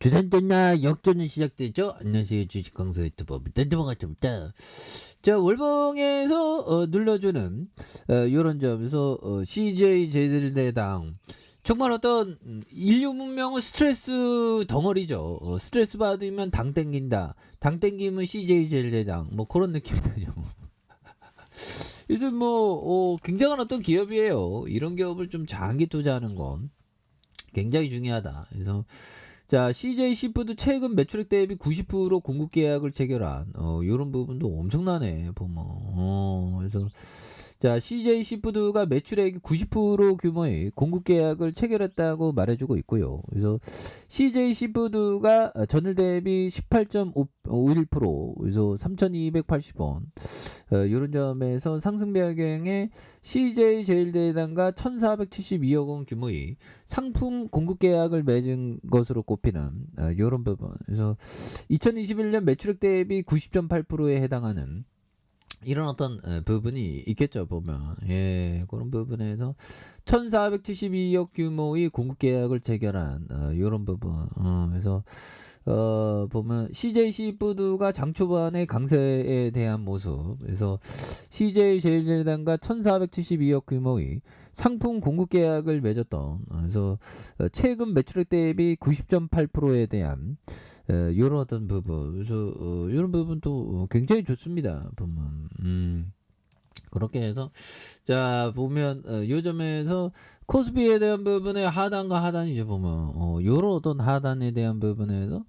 주산전나 역전이 시작되죠. 안녕하세요. 주식 강사 유튜버 딴드봉아입니다. 자, 월봉에서 어, 눌러주는 어, 이런 점에서 어, CJ 제들대당 정말 어떤 음, 인류 문명은 스트레스 덩어리죠. 어, 스트레스 받으면 당 땡긴다. 당 땡기면 CJ 제일대당 뭐 그런 느낌이죠. 요즘 뭐 어, 굉장한 어떤 기업이에요. 이런 기업을 좀 장기 투자하는 건 굉장히 중요하다. 그래서 자, CJ 시푸드 최근 매출액 대비 90% 공급 계약을 체결한 어, 요런 부분도 엄청나네. 보면. 어, 그래서 자, CJ 시푸드가 매출액 90% 규모의 공급 계약을 체결했다고 말해주고 있고요. 그래서 CJ 시푸드가 전일 대비 18.51% 그래서 3,280원 어, 이런 점에서 상승 배경에 CJ 제일대단과 1,472억 원 규모의 상품 공급 계약을 맺은 것으로 꼽히는 어, 이런 부분. 그래서 2021년 매출액 대비 90.8%에 해당하는 이런 어떤 어, 부분이 있겠죠 보면. 예 그런 부분에서 1472억 규모의 공급 계약을 체결한 어, 이런 부분. 어, 그래서 어, 보면 CJ 시푸드가 장 초반의 강세에 대한 모습. 그래서 CJ 제일제당과 1472억 규모의 상품 공급 계약을 맺었던 어, 그래서 어, 최근 매출액 대비 90.8%에 대한 어, 이런 어떤 부분. 그래서 어, 이런 부분도 굉장히 좋습니다 보면 음. 그렇게 해서 자 보면 어, 요점에서 코스피에 대한 부분에 하단과 하단이죠 보면. 어, 요런 어떤 하단에 대한 부분에서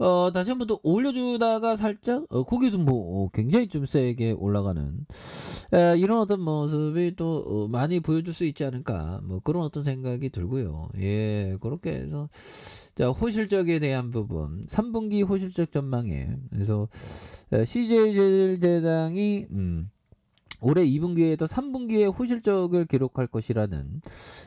어, 다시 한번 또 올려주다가 살짝 어, 거기서 뭐 어, 굉장히 좀 세게 올라가는 에, 이런 어떤 모습이 또 어, 많이 보여줄 수 있지 않을까 뭐 그런 어떤 생각이 들고요. 예 그렇게 해서 자 호실적에 대한 부분 3분기 호실적 전망에. 그래서 CJ제일제당이 음, 올해 2분기에도 3분기에 호실적을 기록할 것이라는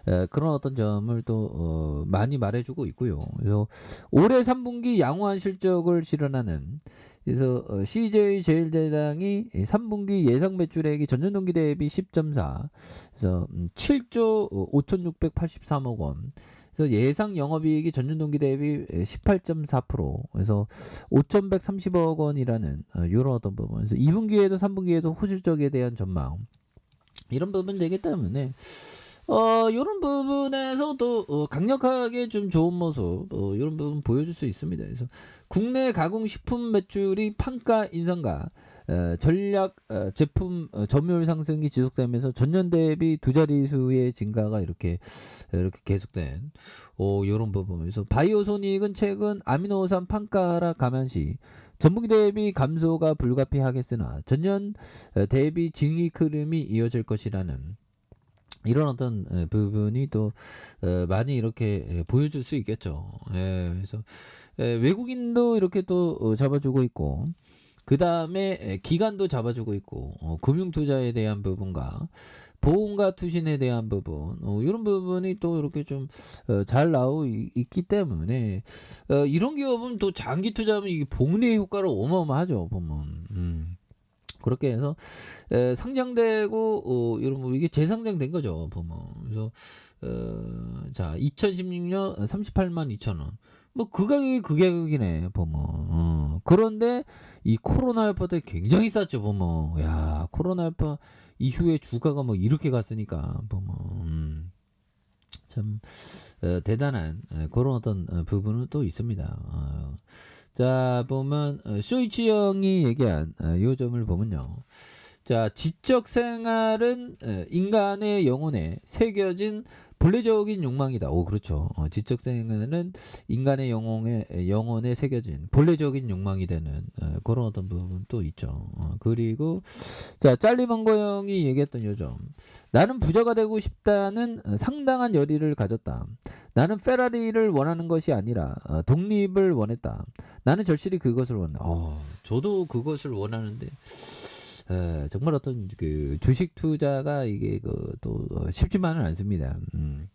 에, 그런 어떤 점을 또 어, 많이 말해주고 있고요. 그래서 올해 3분기 양호한 실적을 실현하는 그래서 어, CJ 제일대당이 3분기 예상 매출액이 전년 동기 대비 10.4 그래서 음, 7조 5,683억 원 그래서 예상 영업이익이 전년 동기 대비 18.4% 그래서 5,130억 원이라는 어, 이런 어떤 부분. 그래서 2분기에도 3분기에도 호실적에 대한 전망. 이런 부분 되기 때문에 어 이런 부분에서도 어, 강력하게 좀 좋은 모습 어, 이런 부분 보여줄 수 있습니다. 그래서 국내 가공 식품 매출이 판가 인상과 어, 전략 어, 제품 어, 점유율 상승이 지속되면서 전년 대비 두 자릿수의 증가가 이렇게 이렇게 계속된 오 이런 부분. 그래서 바이오 손익은 최근 아미노산 판가 하락 감안시 전분기 대비 감소가 불가피하겠으나 전년 어, 대비 증익 흐름이 이어질 것이라는 이런 어떤 에, 부분이 또 어, 많이 이렇게 에, 보여줄 수 있겠죠. 예, 그래서 에, 외국인도 이렇게 또 어, 잡아주고 있고 그 다음에 기간도 잡아주고 있고 어, 금융투자에 대한 부분과 보험과 투신에 대한 부분 어, 이런 부분이 또 이렇게 좀잘 나오고 있기 때문에 어, 이런 기업은 또 장기 투자하면 이게 복리 효과를 어마어마하죠 보면. 음. 그렇게 해서 에, 상장되고 어, 이런 뭐 이게 재상장된 거죠 보면 그래서 어, 자 2016년 38만 2천 원. 뭐 그 가격이 그 가격이네 보면 어. 그런데 이 코로나 여파 때 굉장히 쌌죠 보면 야 코로나 여파 이후에 주가가 뭐 이렇게 갔으니까 보면 음, 참 어, 대단한 어, 그런 어떤 어, 부분은 또 있습니다. 어. 자 보면 어, 쇼이치 형이 얘기한 어, 요 점을 보면요. 자 지적 생활은 어, 인간의 영혼에 새겨진 본래적인 욕망이다. 오 그렇죠. 어, 지적 생활은 인간의 영혼에 영혼에 새겨진 본래적인 욕망이 되는 어, 그런 어떤 부분도 있죠. 어, 그리고 자 짤리먼거 형이 얘기했던 요점 나는 부자가 되고 싶다는 어, 상당한 열의를 가졌다. 나는 페라리를 원하는 것이 아니라 어, 독립을 원했다. 나는 절실히 그것을 원한다. 어, 저도 그것을 원하는데 에, 정말 어떤 그 주식 투자가 이게 그또 어, 쉽지만은 않습니다. 음.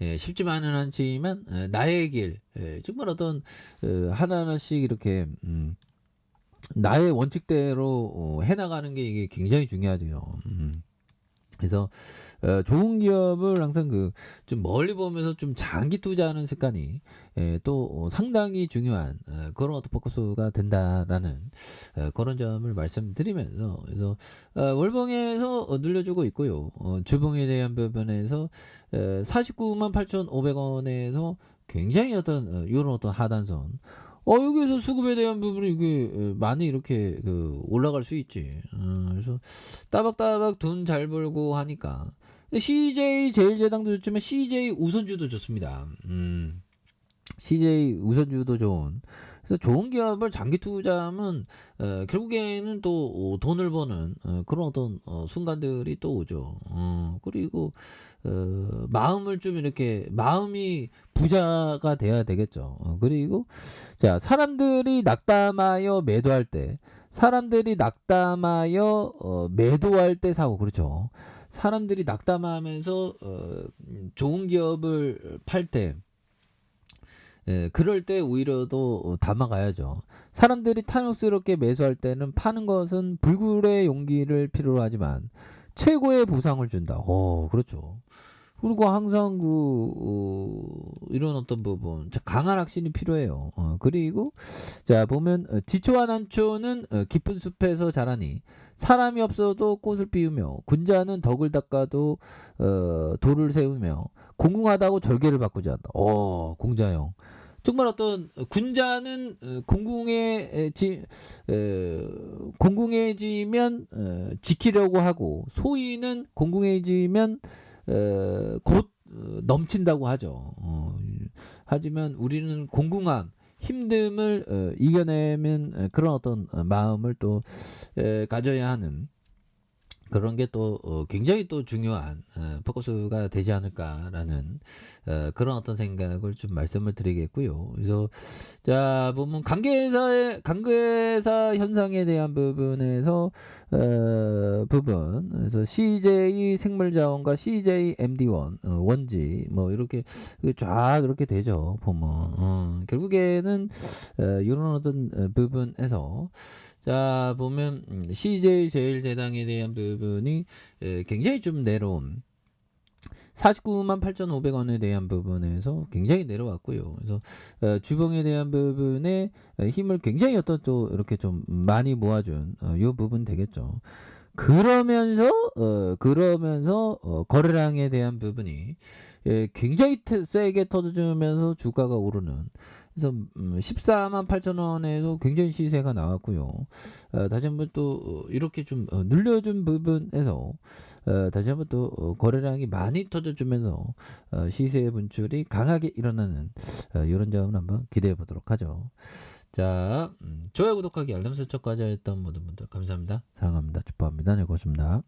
예, 쉽지만은 않지만 에, 나의 길 예, 정말 어떤 어, 하나하나씩 이렇게 음, 나의 원칙대로 어, 해나가는 게 이게 굉장히 중요하죠. 음. 그래서 어, 좋은 기업을 항상 그 좀 멀리 보면서 좀 장기 투자하는 습관이 예, 또 어, 상당히 중요한 어, 그런 어떤 포커스가 된다라는 어, 그런 점을 말씀드리면서 그래서 어, 월봉에서 어, 늘려주고 있고요. 어, 주봉에 대한 부분에서 어, 49만 8,500원에서 굉장히 어떤 어, 이런 어떤 하단선 어 여기서 수급에 대한 부분이 이게 어, 많이 이렇게 그 올라갈 수 있지. 어, 그래서 따박따박 돈 잘 벌고 하니까 CJ 제일제당도 좋지만 CJ 우선주도 좋습니다. 음. CJ 우선주도 좋은. 그래서 좋은 기업을 장기 투자하면 어, 결국에는 또 어, 돈을 버는 어, 그런 어떤 어, 순간들이 또 오죠. 어, 그리고 어, 마음을 좀 이렇게 마음이 부자가 돼야 되겠죠. 어, 그리고 자 사람들이 낙담하여 매도할 때 사람들이 낙담하여 어, 매도할 때 사고 그렇죠. 사람들이 낙담하면서 어, 좋은 기업을 팔때 예, 그럴 때 오히려 더 어, 담아가야죠. 사람들이 탐욕스럽게 매수할 때는 파는 것은 불굴의 용기를 필요로 하지만 최고의 보상을 준다. 어, 그렇죠. 그리고 항상 그 어, 이런 어떤 부분 자, 강한 확신이 필요해요. 어, 그리고 자 보면 어, 지초와 난초는 어, 깊은 숲에서 자라니 사람이 없어도 꽃을 피우며 군자는 덕을 닦아도 어, 돌을 세우며 공궁하다고 절개를 바꾸지 않다. 어, 공자형. 정말 어떤 군자는 어, 공궁해지 어, 공궁해지면 어, 지키려고 하고 소인은 공궁해지면 어, 곧 어, 넘친다고 하죠. 어, 하지만 우리는 공궁함, 힘듦을 어, 이겨내면 어, 그런 어떤 어, 마음을 또 에, 가져야 하는 그런 게또 어, 굉장히 또 중요한 어, 포커스가 되지 않을까라는 어, 그런 어떤 생각을 좀 말씀을 드리겠고요. 그래서 자 보면 관계사의 관계사 현상에 대한 부분에서 어, 부분 그래서 CJ 생물자원과 CJ MD1 어, 원지 뭐 이렇게 쫙 이렇게 되죠 보면 어, 결국에는 어, 이런 어떤 어, 부분에서 자 보면 음, CJ 제일제당에 대한 부분이 에, 굉장히 좀 내려온 49만 8,500원에 대한 부분에서 굉장히 내려왔고요. 그래서 어, 주봉에 대한 부분에 어, 힘을 굉장히 어떤 또 이렇게 좀 많이 모아준 어, 요 부분 되겠죠. 그러면서 어, 그러면서 어, 거래량에 대한 부분이 예, 굉장히 태- 세게 터져주면서 주가가 오르는 그래서 음, 14만 8천 원에서 굉장히 시세가 나왔고요. 어, 다시 한번 또 어, 이렇게 좀 어, 늘려준 부분에서 어, 다시 한번 또 어, 거래량이 많이 터져주면서 어, 시세의 분출이 강하게 일어나는 어, 이런 점을 한번 기대해 보도록 하죠. 자, 음, 좋아요, 구독하기, 알람 설정까지 했던 모든 분들 감사합니다. 사랑합니다. 축복합니다. 네, 고맙습니다.